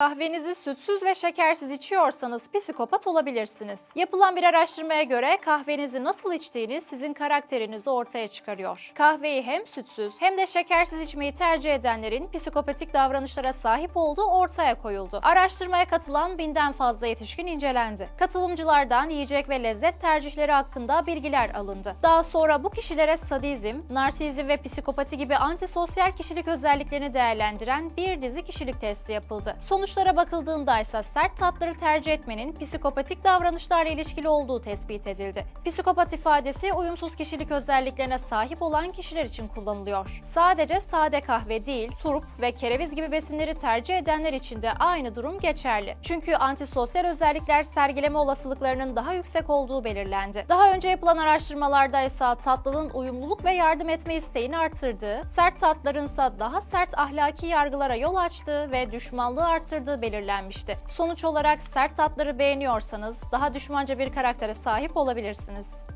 Kahvenizi sütsüz ve şekersiz içiyorsanız psikopat olabilirsiniz. Yapılan bir araştırmaya göre kahvenizi nasıl içtiğiniz sizin karakterinizi ortaya çıkarıyor. Kahveyi hem sütsüz hem de şekersiz içmeyi tercih edenlerin psikopatik davranışlara sahip olduğu ortaya koyuldu. Araştırmaya katılan binden fazla yetişkin incelendi. Katılımcılardan yiyecek ve lezzet tercihleri hakkında bilgiler alındı. Daha sonra bu kişilere sadizm, narsizm ve psikopati gibi antisosyal kişilik özelliklerini değerlendiren bir dizi kişilik testi yapıldı. Sonuçlara bakıldığında ise sert tatları tercih etmenin psikopatik davranışlarla ilişkili olduğu tespit edildi. Psikopat ifadesi uyumsuz kişilik özelliklerine sahip olan kişiler için kullanılıyor. Sadece sade kahve değil, turp ve kereviz gibi besinleri tercih edenler için de aynı durum geçerli. Çünkü antisosyal özellikler sergileme olasılıklarının daha yüksek olduğu belirlendi. Daha önce yapılan araştırmalarda ise tatlının uyumluluk ve yardım etme isteğini arttırdığı, sert tatların ise daha sert ahlaki yargılara yol açtığı ve düşmanlığı arttırdığı belirlenmişti. Sonuç olarak sert tatları beğeniyorsanız daha düşmanca bir karaktere sahip olabilirsiniz.